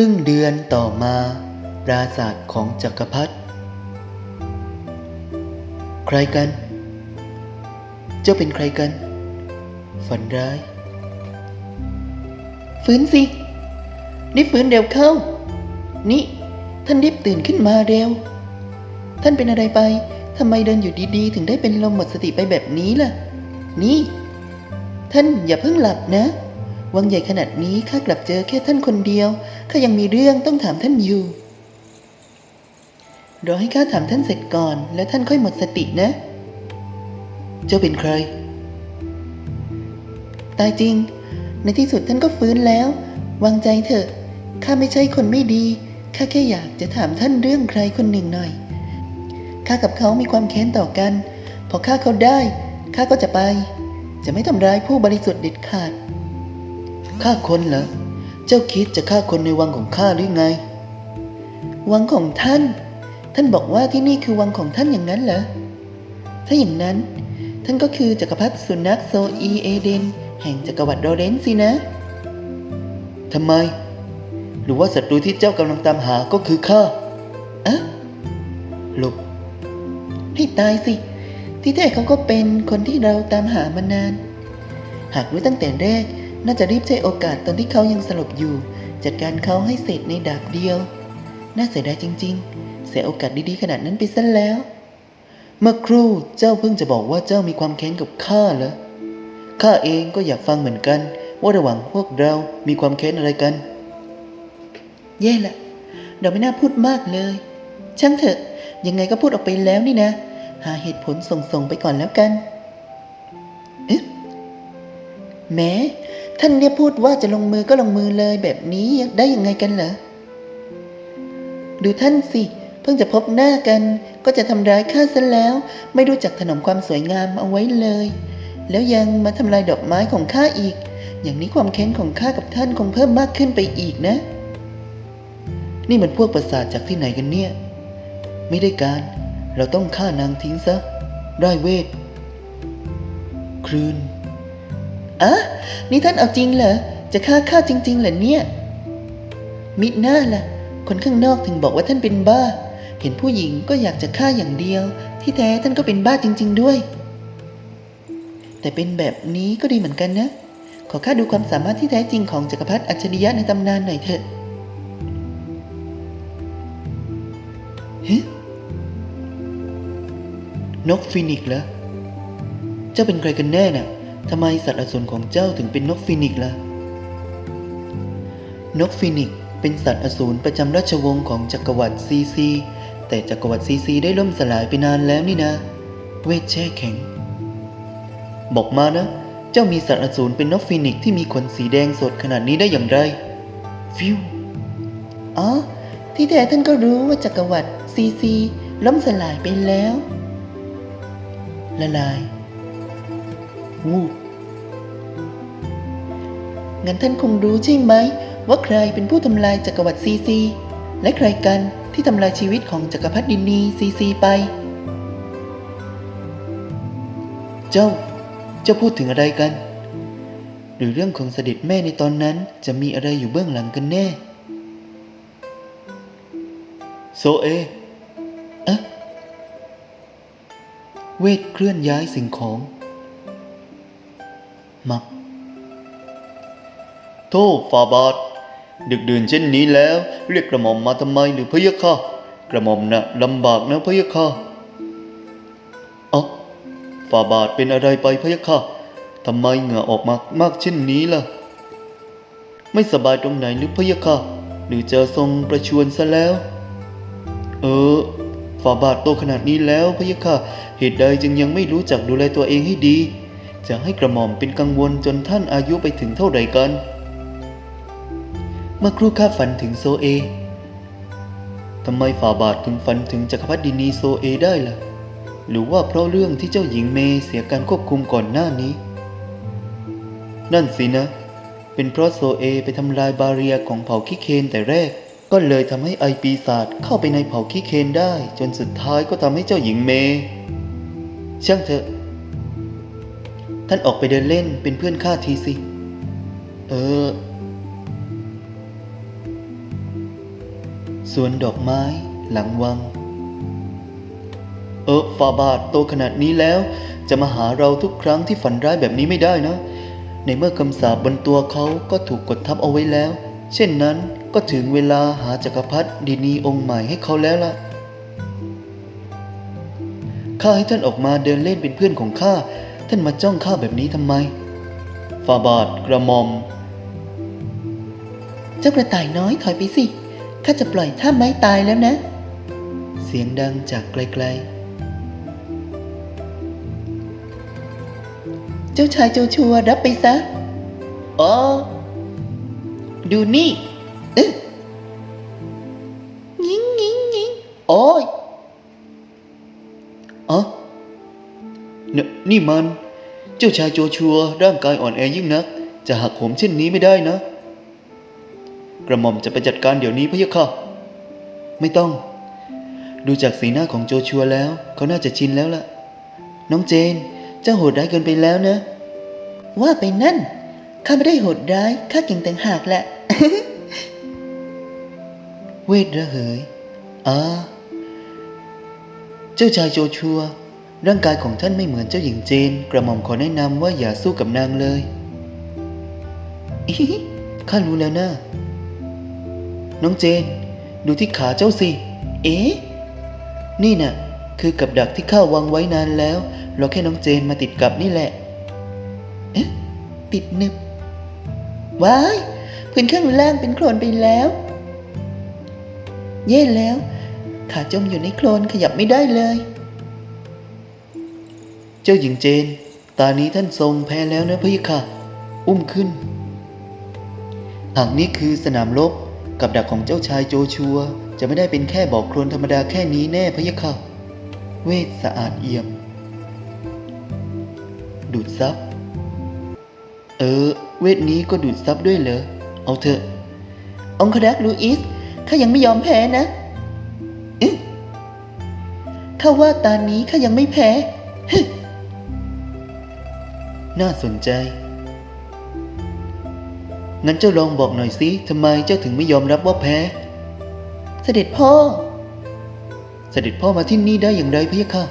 รึ่งเดือนต่อมา ปราศาสตร์ของจักรพรรดิใครกัน เจ้าเป็นใครกัน ฝันร้าย ฟื้นสิรีบฟื้นเร็วเข้า นี่ ท่านรีบตื่นขึ้นมาเร็ว ท่านเป็นอะไรไปทำไมเดินอยู่ดีๆ ถึงได้เป็นลมหมดสติไปแบบนี้ล่ะ นี่ ท่านอย่าเพิ่งหลับนะ วังใหญ่ขนาดนี้ข้ากลับเจอแค่ท่านคนเดียวข้ายังมีเรื่องต้องถามท่านอยู่รอให้ข้าถามท่านเสร็จก่อน แล้วท่านค่อยหมดสตินะ เจ้าเป็นใคร ตายจริง ในที่สุดท่านก็ฟื้นแล้ว วางใจเถอะข้าไม่ใช่คนไม่ดีข้าแค่อยากจะถามท่านเรื่องใครคนหนึ่งหน่อยข้ากับเขามีความแค้นต่อกัน พอข้าเขาได้ข้าก็จะไป จะไม่ทำร้ายผู้บริสุทธิ์เด็ดขาด ฆ่าคนเหรอ เจ้าคิดจะฆ่าคนในวังของข้าหรือไง วังของท่าน ท่านบอกว่าที่นี่คือวังของท่านอย่างนั้นเหรอ ถ้าอย่างนั้น ท่านก็คือจักรพรรดิสุนัขโซอีเอเดน แห่งจักรวรรดิโรเรนซ์สินะ ทำไม หรือว่าศัตรูที่เจ้ากำลังตามหาก็คือข้าอะหลบให้ตายสิ ที่แท้เขาก็เป็นคนที่เราตามหามานาน หากรู้ตั้งแต่แรก น่าจะรีบใช้โอกาสตอนที่เขายังสลบอยู่ จัดการเขาให้เสร็จในดาบเดียว น่าเสียดายจริง ๆ เสียโอกาสดีๆขนาดนั้นไปซะแล้ว เมื่อครู่เจ้าเพิ่งจะบอกว่าเจ้ามีความแค้นกับข้าเหรอข้าเองก็อยากฟังเหมือนกัน ว่าระหว่างพวกเรามีความแค้นอะไรกันแย่ละเราไม่น่าพูดมากเลย ช่างเถอะ ยังไงก็พูดออกไปแล้วนี่นะ หาเหตุผลส่งๆไปก่อนแล้วกันเอ๊ะแม้ ท่านเนี่ยพูดว่าจะลงมือก็ลงมือเลยแบบนี้ได้ยังไงกันเหรอ ดูท่านสิ เพิ่งจะพบหน้ากัน ก็จะทำร้ายข้าซะแล้ว ไม่รู้จักถนอมความสวยงามเอาไว้เลย แล้วยังมาทำลายดอกไม้ของข้าอีก อย่างนี้ความแค้นของข้ากับท่านคงเพิ่มมากขึ้นไปอีกนะ นี่มันพวกประสาทจากที่ไหนกันเนี่ย ไม่ได้การ เราต้องฆ่านางทิ้งซะ ได้เวทครืน อะนี่ท่านเอาจริงเหรอ จะฆ่าข้าจริง ๆเหรอเนี่ย มิดหน้าล่ะ คนข้างนอกถึงบอกว่าท่านเป็นบ้า เห็นผู้หญิงก็อยากจะฆ่าอย่างเดียว ที่แท้ท่านก็เป็นบ้าจริง ๆ ด้วย แต่เป็นแบบนี้ก็ดีเหมือนกันนะ ขอข้าดูความสามารถที่แท้จริงของจักรพรรดิอัจฉริยะในตำนานหน่อยเถอะเฮ้นกฟินิกเหรอ เจ้าเป็นใครกันแน่น่ะ ทำไมสัตว์อสูรของเจ้าถึงเป็นนกฟินิกล่ะ นกฟินิกเป็นสัตว์อสูรประจำราชวงศ์ของจักรวรรดิซีซี แต่จักรวรรดิซีซีได้ล่มสลายไปนานแล้วนี่นะ เวทแช่แข็ง บอกมานะ เจ้ามีสัตว์อสูรเป็นนกฟินิกที่มีขนสีแดงสดขนาดนี้ได้อย่างไร ฟิว อ๋อ ที่แท้ท่านก็รู้ว่าจักรวรรดิซีซี ล่มสลายไปแล้ว ละลาย วูงั้นท่านคงรู้ใช่ไหม ว่าใครเป็นผู้ทำลายจักรวรรดิซีซี และใครกันที่ทำลายชีวิตของจักรพรรดินีซีซีไป เจ้า เจ้าพูดถึงอะไรกัน หรือเรื่องของเสด็จแม่ในตอนนั้นจะมีอะไรอยู่เบื้องหลังกันแน่ โซเอเอ๊ะเวทเคลื่อนย้ายสิ่งของ มัก โทษฟาบาทดึกดื่นเช่นนี้แล้ว เรียกกระหม่อมมาทำไมหรือพะยะค่ะ กระหม่อมน่ะลำบากนะพะยะค่ะอ๋อฟาบาทเป็นอะไรไปพะยะค่ะทำไมเหงื่อออกมากมากเช่นนี้ล่ะ ไม่สบายตรงไหนหรือพะยะค่ะ หรือเจอทรงประชวนซะแล้ว เออฝ่าบาทโตขนาดนี้แล้วพะยะค่ะ เหตุใดจึงยังไม่รู้จักดูแลตัวเองให้ดี จะให้กระหม่อมเป็นกังวลจนท่านอายุไปถึงเท่าไหร่กัน เมื่อครู่ข้าฝันถึงโซเอทำไมฝ่าบาทถึงฝันถึงจักรพรรดินีโซเอได้ล่ะ หรือว่าเพราะเรื่องที่เจ้าหญิงเมเสียการควบคุมก่อนหน้านี้ นั่นสินะ เป็นเพราะโซเอไปทำลายบาเรียของเผ่าคิเคนแต่แรก ก็เลยทำให้ไอปีศาจเข้าไปในเผ่าคิเคนได้ จนสุดท้ายก็ทำให้เจ้าหญิงเม ช่างเถอะ ท่านออกไปเดินเล่นเป็นเพื่อนข้าทีสิ เออ สวนดอกไม้หลังวัง เออฟาบาทโตขนาดนี้แล้ว จะมาหาเราทุกครั้งที่ฝันร้ายแบบนี้ไม่ได้นะ ในเมื่อคำสาปบนตัวเขาก็ถูกกดทับเอาไว้แล้ว เช่นนั้นก็ถึงเวลาหาจักรพรรดินีองค์ใหม่ให้เขาแล้วล่ะข้าให้ท่านออกมาเดินเล่นเป็นเพื่อนของข้า ท่านมาจ้องข้าแบบนี้ทำไมฟาบาทกระมอม เจ้ากระต่ายน้อยถอยไปสิ ข้าจะปล่อยท่าไม้ตายแล้วนะ เสียงดังจากไกลๆ เจ้าชายโจชัวรับไปซะ อ๋อ ดูนี่เอ๊ะยิงยิงยิงโอ้ยอ๋อเนนี่มัน เจ้าชายโจชัวร่างกายอ่อนแอยิ่งนัก จะหักโหมเช่นนี้ไม่ได้นะ กระหม่อมจะไปจัดการเดี๋ยวนี้พะยะค่ะ ไม่ต้อง ดูจากสีหน้าของโจชัวแล้ว เขาน่าจะชินแล้วล่ะ น้องเจน เจ้าโหดร้ายเกินไปแล้วนะ ว่าไปนั่น ข้าไม่ได้โหดร้าย ข้าเก่งแต่างหากแหละ เวทระเหยอ่าเจ้าชายโจชัว ร่างกายของท่านไม่เหมือนเจ้าหญิงเจนกระหม่อมขอแนะนำว่าอย่าสู้กับนางเลยอิข้ารู้แล้วนะน้องเจน ดูที่ขาเจ้าสิ เอ๊ะ นี่น่ะ คือกับดักที่ข้าวางไว้นานแล้วรอแค่น้องเจนมาติดกับนี่แหละ เอ๊ะ ติดนึบว้ายพื้นข้างล่างเป็นโคลนไปแล้ว เย่แล้ว ขาจมอยู่ในโคลนขยับไม่ได้เลย เจ้าหญิงเจน ตานี้ท่านทรงแพ้แล้วนะพะยะค่ะ อุ้มขึ้น หากนี้คือสนามรบกับดักของเจ้าชายโจชัว จะไม่ได้เป็นแค่บอกโครนธรรมดาแค่นี้แน่พะยะค่ะ เวทสะอาดเอี่ยม ดูดซับ เออ เวทนี้ก็ดูดซับด้วยเหรอ เอาเถอะ องครักษ์ลูอิสข้ายังไม่ยอมแพ้นะข้าว่าตานี้ข้ายังไม่แพ้ น่าสนใจ งั้นเจ้าลองบอกหน่อยสิทำไมเจ้าถึงไม่ยอมรับว่าแพ้ เสด็จพ่อ เสด็จพ่อมาที่นี่ได้อย่างไรพี่ค่ะ